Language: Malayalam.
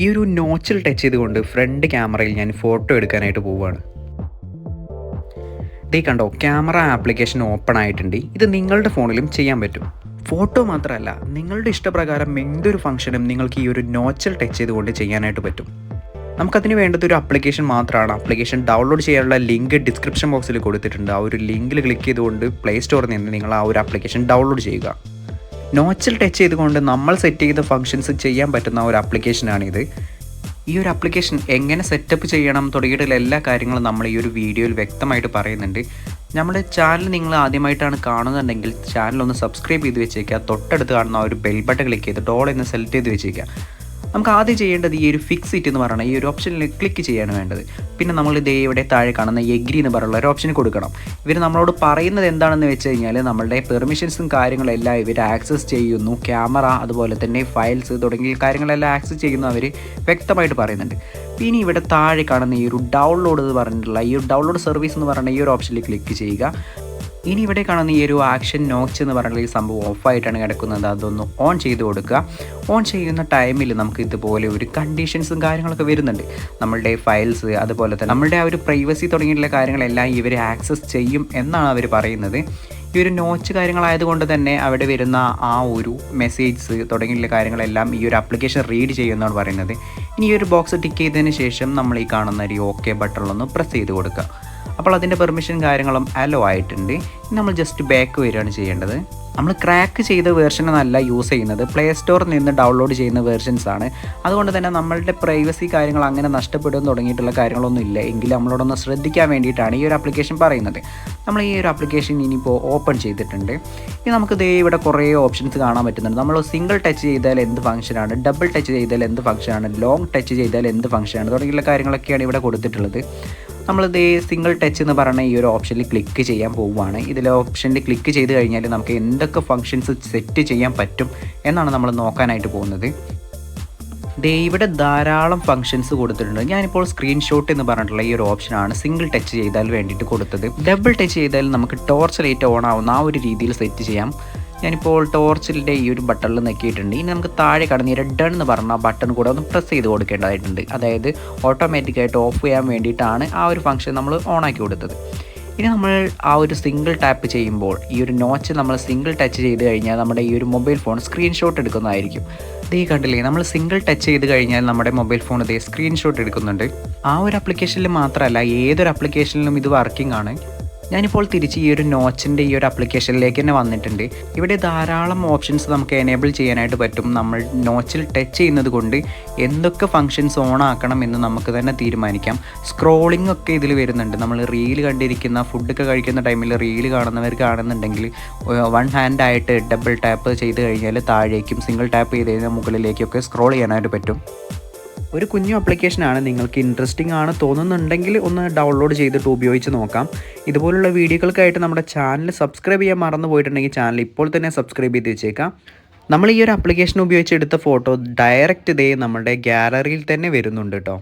ഈ ഒരു നോച്ചിൽ ടച്ച് ചെയ്തുകൊണ്ട് ഫ്രണ്ട് ക്യാമറയിൽ ഞാൻ ഫോട്ടോ എടുക്കാനായിട്ട് പോവുകയാണ് ഇതേ കണ്ടോ ക്യാമറ ആപ്ലിക്കേഷൻ ഓപ്പൺ ആയിട്ടുണ്ട്. ഇത് നിങ്ങളുടെ ഫോണിലും ചെയ്യാൻ പറ്റും. ഫോട്ടോ മാത്രമല്ല നിങ്ങളുടെ ഇഷ്ടപ്രകാരം എന്തൊരു ഫംഗ്ഷനും നിങ്ങൾക്ക് ഈ ഒരു നോച്ചൽ ടച്ച് ചെയ്തുകൊണ്ട് ചെയ്യാനായിട്ട് പറ്റും. നമുക്കതിന് വേണ്ടത് ഒരു അപ്ലിക്കേഷൻ മാത്രമാണ്. അപ്ലിക്കേഷൻ ഡൗൺലോഡ് ചെയ്യാനുള്ള ലിങ്ക് ഡിസ്ക്രിപ്ഷൻ ബോക്സിൽ കൊടുത്തിട്ടുണ്ട്. ആ ഒരു ലിങ്കിൽ ക്ലിക്ക് ചെയ്തുകൊണ്ട് പ്ലേ സ്റ്റോറിൽ നിന്ന് നിങ്ങൾ ആ ഒരു ആപ്ലിക്കേഷൻ ഡൗൺലോഡ് ചെയ്യുക. നോച്ചിൽ ടച്ച് ചെയ്തുകൊണ്ട് നമ്മൾ സെറ്റ് ചെയ്ത ഫങ്ഷൻസ് ചെയ്യാൻ പറ്റുന്ന ഒരു ആപ്ലിക്കേഷനാണിത് ഈ ഒരു ആപ്ലിക്കേഷൻ എങ്ങനെ സെറ്റപ്പ് ചെയ്യണം തുടങ്ങിയിട്ടുള്ള എല്ലാ കാര്യങ്ങളും നമ്മൾ ഈ ഒരു വീഡിയോയിൽ വ്യക്തമായിട്ട് പറയുന്നുണ്ട്. നമ്മുടെ ചാനൽ നിങ്ങൾ ആദ്യമായിട്ടാണ് കാണുന്നുണ്ടെങ്കിൽ ചാനൽ ഒന്ന് സബ്സ്ക്രൈബ് ചെയ്ത് വെച്ചേക്കുക. തൊട്ടടുത്ത് കാണുന്ന ആ ഒരു ബെൽ ബട്ടൺ ക്ലിക്ക് ചെയ്ത് ടോൾ എന്ന് സെലക്ട് ചെയ്ത് വെച്ചേക്കുക. നമുക്ക് ആദ്യം ചെയ്യേണ്ടത് ഈ ഒരു ഫിക്സ് ഇറ്റ് എന്ന് പറയുന്ന ഈ ഒരു ഓപ്ഷനിൽ ക്ലിക്ക് ചെയ്യാണ് വേണ്ടത്. പിന്നെ നമ്മൾ ഇതേ ഇവിടെ താഴെ കാണുന്ന എഗ്രി എന്ന് പറയുള്ള ഒരു ഓപ്ഷൻ കൊടുക്കണം. ഇവർ നമ്മളോട് പറയുന്നത് എന്താണെന്ന് വെച്ച് കഴിഞ്ഞാൽ നമ്മളുടെ പെർമിഷൻസും കാര്യങ്ങളെല്ലാം ഇവർ ആക്സസ് ചെയ്യുന്നു. ക്യാമറ അതുപോലെ തന്നെ ഫയൽസ് തുടങ്ങിയ കാര്യങ്ങളെല്ലാം ആക്സസ് ചെയ്യുന്നു അവർ വ്യക്തമായിട്ട് പറയുന്നുണ്ട്. പിന്നെ ഇവിടെ താഴെ കാണുന്ന ഈ ഒരു ഡൗൺലോഡ് എന്ന് പറഞ്ഞിട്ടുള്ള ഈ ഒരു ഡൗൺലോഡ് സർവീസ് എന്ന് പറയുന്ന ഈ ഒരു ഓപ്ഷനിൽ ക്ലിക്ക് ചെയ്യുക. ഇനി ഇവിടെ കാണുന്ന ഈ ഒരു ആക്ഷൻ നോച്ച് എന്ന് പറയുന്ന ഈ സംഭവം ഓഫായിട്ടാണ് കിടക്കുന്നത്. അതൊന്ന് ഓൺ ചെയ്ത് കൊടുക്കുക. ഓൺ ചെയ്യുന്ന ടൈമിൽ നമുക്ക് ഇതുപോലെ ഒരു കണ്ടീഷൻസും കാര്യങ്ങളൊക്കെ വരുന്നുണ്ട്. നമ്മളുടെ ഫയൽസ് അതുപോലെ തന്നെ നമ്മളുടെ ആ ഒരു പ്രൈവസി തുടങ്ങിയിട്ടുള്ള കാര്യങ്ങളെല്ലാം ഇവർ ആക്സസ് ചെയ്യും എന്നാണ് അവർ പറയുന്നത്. ഈ ഒരു നോച്ച് കാര്യങ്ങളായതുകൊണ്ട് തന്നെ അവിടെ വരുന്ന ആ ഒരു മെസ്സേജ്സ് തുടങ്ങിയുള്ള കാര്യങ്ങളെല്ലാം ഈ ഒരു ആപ്ലിക്കേഷൻ റീഡ് ചെയ്യുമെന്നാണ് പറയുന്നത്. ഇനി ഈ ഒരു ബോക്സ് ടിക്ക് ചെയ്തതിന് ശേഷം നമ്മൾ ഈ കാണുന്ന ഒരു ഓക്കെ ബട്ടണിലൊന്ന് പ്രസ് ചെയ്ത് കൊടുക്കുക. അപ്പോൾ അതിന്റെ പെർമിഷൻ കാര്യങ്ങളും അലോ ആയിട്ടുണ്ട്. നമ്മൾ ജസ്റ്റ് ബാക്ക് വരികയാണ് ചെയ്യേണ്ടത്. നമ്മൾ ക്രാക്ക് ചെയ്ത വേർഷനല്ല യൂസ് ചെയ്യുന്നത്. പ്ലേ സ്റ്റോറിൽ നിന്ന് ഡൗൺലോഡ് ചെയ്യുന്ന വേർഷൻസ് ആണ്. അതുകൊണ്ട് തന്നെ നമ്മളുടെ പ്രൈവസി കാര്യങ്ങൾ അങ്ങനെ നഷ്ടപ്പെടും തുടങ്ങിയിട്ടുള്ള കാര്യങ്ങളൊന്നും ഇല്ല. എങ്കിലും നമ്മളോടൊന്ന് ശ്രദ്ധിക്കാൻ വേണ്ടിയിട്ടാണ് ഈ ഒരു ആപ്ലിക്കേഷൻ പറയുന്നത്. നമ്മൾ ഈ ഒരു ആപ്ലിക്കേഷൻ ഇനിയിപ്പോൾ ഓപ്പൺ ചെയ്തിട്ടുണ്ട്. ഇനി നമുക്ക് ദേ ഇവിടെ കുറേ ഓപ്ഷൻസ് കാണാൻ പറ്റുന്നുണ്ട്. നമ്മൾ സിംഗിൾ ടച്ച് ചെയ്താൽ എന്ത് ഫംഗ്ഷനാണ് ഡബിൾ ടച്ച് ചെയ്താൽ എന്ത് ഫംഗ്ഷനാണ് ലോങ് ടച്ച് ചെയ്താൽ എന്ത് ഫംഗ്ഷനാണ് തുടങ്ങിയുള്ള കാര്യങ്ങളൊക്കെയാണ് ഇവിടെ കൊടുത്തിട്ടുള്ളത്. നമ്മളിത് സിംഗിൾ ടച്ച് എന്ന് പറയുന്ന ഈ ഒരു ഓപ്ഷനിൽ ക്ലിക്ക് ചെയ്യാൻ പോവുകയാണ് ഇതിലെ ഓപ്ഷനിൽ ക്ലിക്ക് ചെയ്ത് കഴിഞ്ഞാൽ നമുക്ക് എന്തൊക്കെ ഫങ്ഷൻസ് സെറ്റ് ചെയ്യാൻ പറ്റും എന്നാണ് നമ്മൾ നോക്കാനായിട്ട് പോകുന്നത്. ദേ ഇവിടെ ധാരാളം ഫങ്ഷൻസ് കൊടുത്തിട്ടുണ്ട്. ഞാനിപ്പോൾ സ്ക്രീൻഷോട്ട് എന്ന് പറഞ്ഞിട്ടുള്ള ഈ ഒരു ഓപ്ഷനാണ് സിംഗിൾ ടച്ച് ചെയ്താൽ വേണ്ടിയിട്ട് കൊടുത്തത്. ഡബിൾ ടച്ച് ചെയ്താൽ നമുക്ക് ടോർച്ച് ലൈറ്റ് ഓൺ ആവുന്ന ആ ഒരു രീതിയിൽ സെറ്റ് ചെയ്യാം. ഞാനിപ്പോൾ ടോർച്ചിന്റെ ഈ ഒരു ബട്ടണിൽ നെക്കിയിട്ടുണ്ട്. ഇനി നമുക്ക് താഴെ കടന്ന് ഡൺ എന്ന് പറഞ്ഞ ബട്ടൺ കൂടെ ഒന്ന് പ്രസ് ചെയ്ത് കൊടുക്കേണ്ടതായിട്ടുണ്ട്. അതായത് ഓട്ടോമാറ്റിക്കായിട്ട് ഓഫ് ചെയ്യാൻ വേണ്ടിയിട്ടാണ് ആ ഒരു ഫംഗ്ഷൻ നമ്മൾ ഓൺ ആക്കി കൊടുത്തത്. ഇനി നമ്മൾ ആ ഒരു സിംഗിൾ ടാപ്പ് ചെയ്യുമ്പോൾ ഈ ഒരു നോച്ച് നമ്മൾ സിംഗിൾ ടച്ച് ചെയ്ത് കഴിഞ്ഞാൽ നമ്മുടെ ഈ ഒരു മൊബൈൽ ഫോൺ സ്ക്രീൻഷോട്ട് എടുക്കുന്നതായിരിക്കും. ഇതേ കണ്ടില്ലേ നമ്മൾ സിംഗിൾ ടച്ച് ചെയ്ത് കഴിഞ്ഞാൽ നമ്മുടെ മൊബൈൽ ഫോൺ ഇതേ സ്ക്രീൻഷോട്ട് എടുക്കുന്നുണ്ട്. ആ ഒരു ആപ്ലിക്കേഷനിൽ മാത്രമല്ല ഏതൊരു ആപ്ലിക്കേഷനിലും ഇത് വർക്കിംഗ് ആണ്. ഞാനിപ്പോൾ തിരിച്ച് ഈ ഒരു നോച്ചിന്റെ ഈ ഒരു ആപ്ലിക്കേഷനിലേക്ക് തന്നെ വന്നിട്ടുണ്ട്. ഇവിടെ ധാരാളം ഓപ്ഷൻസ് നമുക്ക് എനേബിൾ ചെയ്യാനായിട്ട് പറ്റും. നമ്മൾ നോച്ചിൽ ടച്ച് ചെയ്യുന്നത് കൊണ്ട് എന്തൊക്കെ ഫങ്ഷൻസ് ഓൺ ആക്കണം എന്ന് നമുക്ക് തന്നെ തീരുമാനിക്കാം. സ്ക്രോളിംഗ് ഒക്കെ ഇതിൽ വരുന്നുണ്ട്. നമ്മൾ റീൽ കണ്ടിരിക്കുന്ന ഫുഡൊക്കെ കഴിക്കുന്ന ടൈമിൽ റീൽ കാണുന്നവർ കാണുന്നുണ്ടെങ്കിൽ വൺ ഹാൻഡ് ആയിട്ട് ഡബിൾ ടാപ്പ് ചെയ്ത് കഴിഞ്ഞാൽ താഴേക്കും സിംഗിൾ ടാപ്പ് ചെയ്ത് കഴിഞ്ഞാൽ മുകളിലേക്കൊക്കെ സ്ക്രോൾ ചെയ്യാനായിട്ട് പറ്റും. ഒരു കുഞ്ഞു ആപ്ലിക്കേഷനാണ് നിങ്ങൾക്ക് ഇൻട്രസ്റ്റിംഗ് ആണ് തോന്നുന്നുണ്ടെങ്കിൽ ഒന്ന് ഡൗൺലോഡ് ചെയ്തിട്ട് ഉപയോഗിച്ച് നോക്കാം. ഇതുപോലുള്ള വീഡിയോകൾക്കായിട്ട് നമ്മുടെ ചാനൽ സബ്സ്ക്രൈബ് ചെയ്യാൻ മറന്നു പോയിട്ടുണ്ടെങ്കിൽ ചാനൽ ഇപ്പോൾ തന്നെ സബ്സ്ക്രൈബ് ചെയ്ത് വെച്ചേക്കാം. നമ്മൾ ഈ ഒരു ആപ്ലിക്കേഷൻ ഉപയോഗിച്ച് എടുത്ത ഫോട്ടോ ഡയറക്റ്റ് ഇതേ നമ്മുടെ ഗ്യാലറിയിൽ തന്നെ വരുന്നുണ്ട് കേട്ടോ